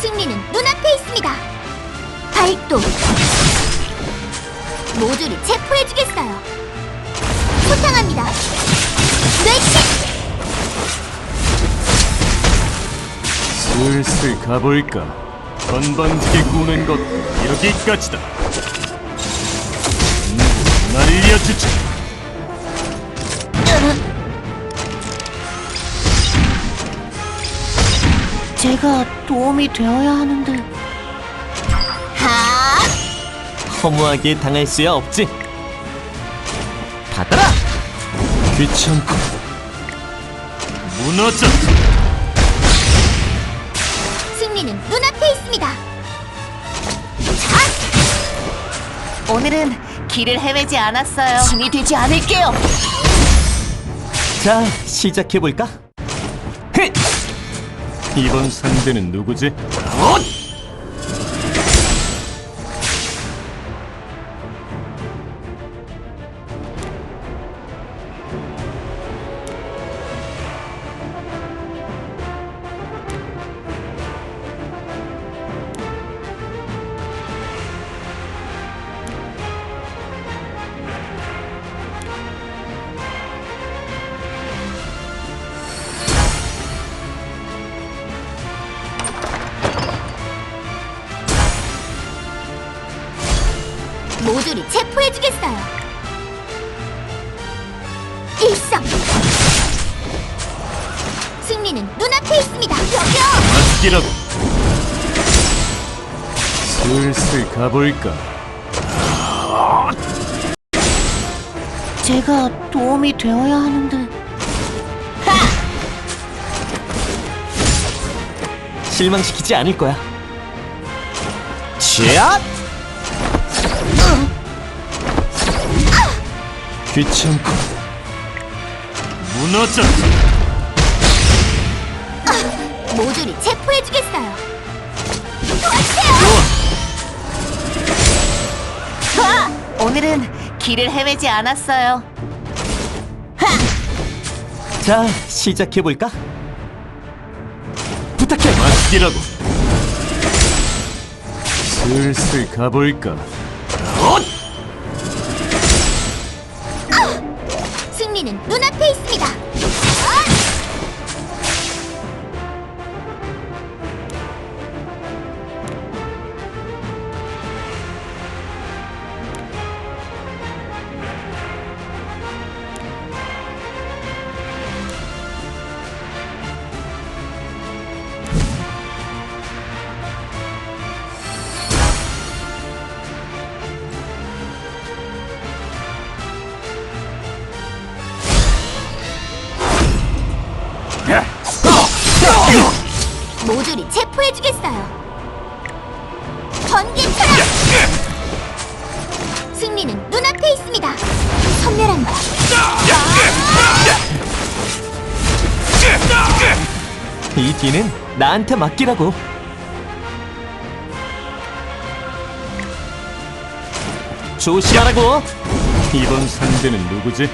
승리는 눈앞에 있습니다. 발동. 모두를 체포해주겠어요. 소탕합니다. 뇌치! 슬슬 가볼까 건방지게 꾸는 것도 여기까지다 음, 날려주지 제가 도움이 되어야 하는데 하! 허무하게 당할 수야 없지. 받아라. 귀찮고 무너져 승리는 눈앞에 있습니다. 오늘은 길을 헤매지 않았어요. 신이 되지 않을게요. 자, 시작해 볼까? 이번 상대는 누구지? 모 해주겠어요. 일성. 승리는 눈앞에 있습니다. 맞기라고 슬슬 가볼까 제가 도움이 되어야 하는데 실망시키지 않을 거야. 쥐앗! 귀찮고 무너져 모두를 체포해주겠어요. 오늘은 길을 헤매지 않았어요. 자, 시작해 볼까? 부탁해. 맞기라고 슬슬 가볼까 승리는 눈앞에 있습니다. 모두를 체포해주겠어요. 번개 철학! 승리는 눈앞에 있습니다. 선멸한다. 이 뒤는 나한테 맡기라고. 조심하라고. 이번 상대는 누구지?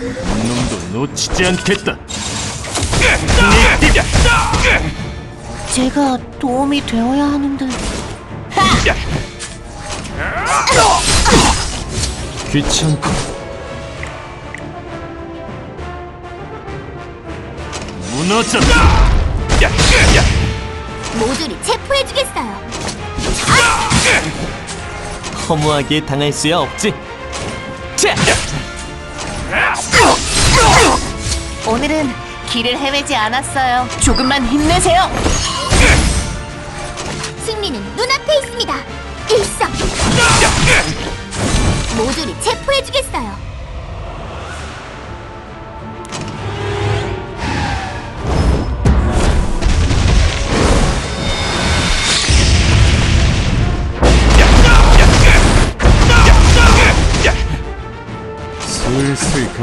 놈도 놓치지 않겠다. 제가 도움이 되어야 하는데 귀찮고 무너져 모두를 체포해주겠어요. 허무하게 당할 수야 없지. 자, 오늘은 길을 헤매지 않았어요. 조금만 힘내세요. 승리는 눈앞에 있습니다. 일성. 모두를 체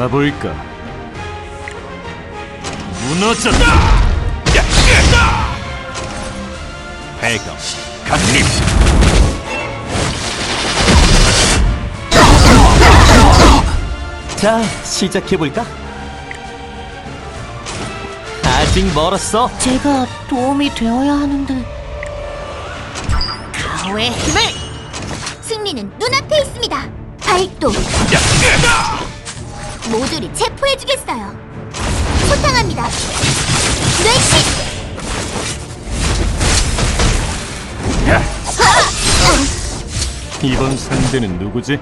가볼까 무너졌다. 배경 강림. 자, 시작해볼까? 아직 멀었어. 제가 도움이 되어야 하는데. 가오의 힘을! 승리는 눈앞에 있습니다. 발동. 모조리 체포해주겠어요. 소탕합니다. 뇌시. 이번 상대는 누구지?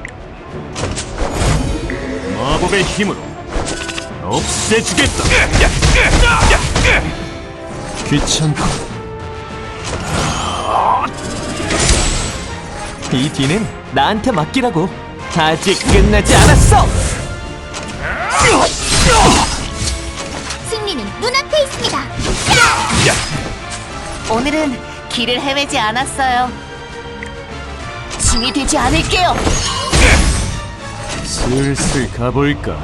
마법의 힘으로 없애주겠다. 귀찮고 이 뒤는 나한테 맡기라고. 아직 끝나지 않았어. 승리는 눈앞에 있습니다. 오늘은 길을 헤매지 않았어요. 짐이 되지 않을게요. 슬슬 가볼까.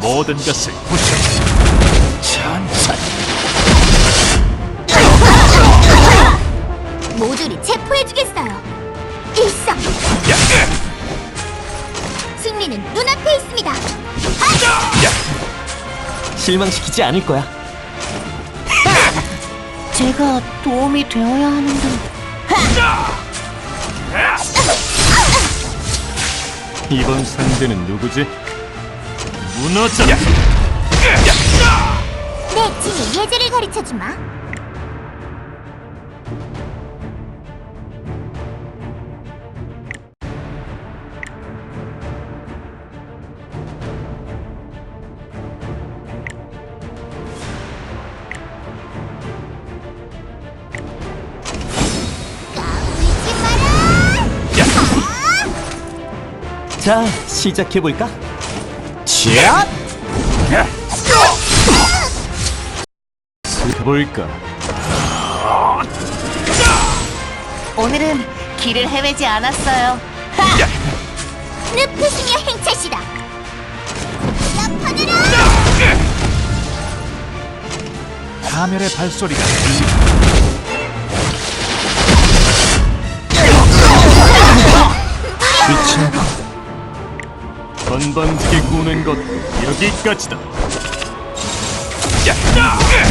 모든 것을 부셔. 천천히. 모조리 체포해주겠어요. 승리는 눈앞에 있습니다. 실망시키지 않을 거야. 제가 도움이 되어야 하는데. 이번 상대는 누구지? 무너져라. 내 친히 예제를 가르쳐 주마. 자, 시작해볼까? 샷! 가볼까? 오늘은 길을 헤매지 않았어요. 늪푸승의 행차시다. 엎어내라! 파멸의 발소리가 건방지게 구는 것도 여기까지다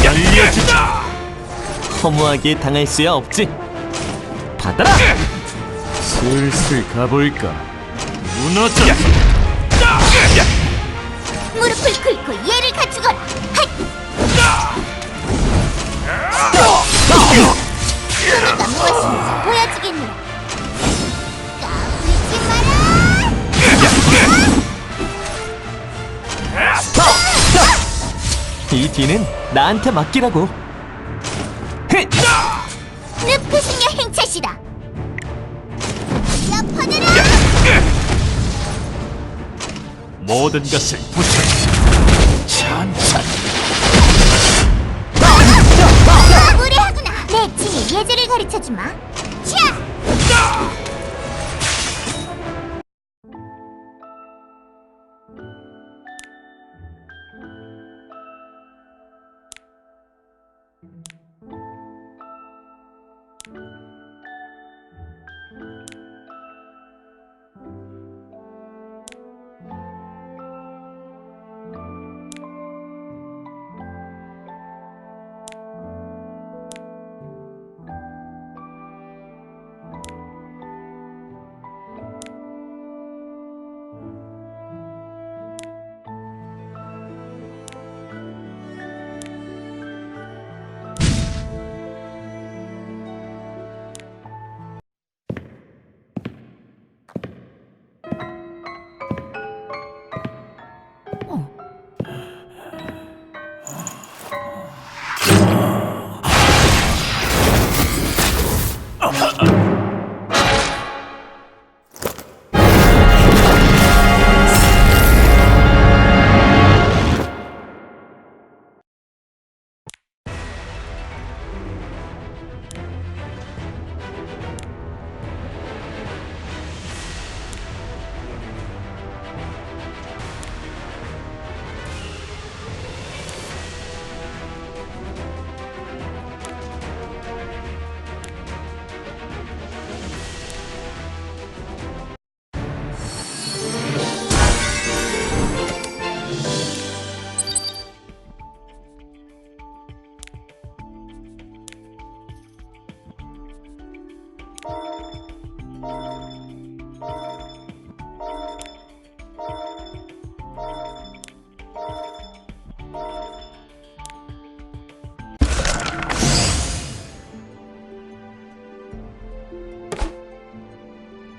알려주자 허무하게 당할 수야 없지. 받아라. 슬슬 가볼까 무너져 무릎을 꿇고 예를 갖추거라. 핫! 내가 무엇인지 보여주겠노 이 뒤는 나한테 맡기라고. 헥! 늪푸승의 행차시다. 엎어내라! 모든 것을 부셔 천천히 무례하구나. 내 친히 예제를 가르쳐주마. 차!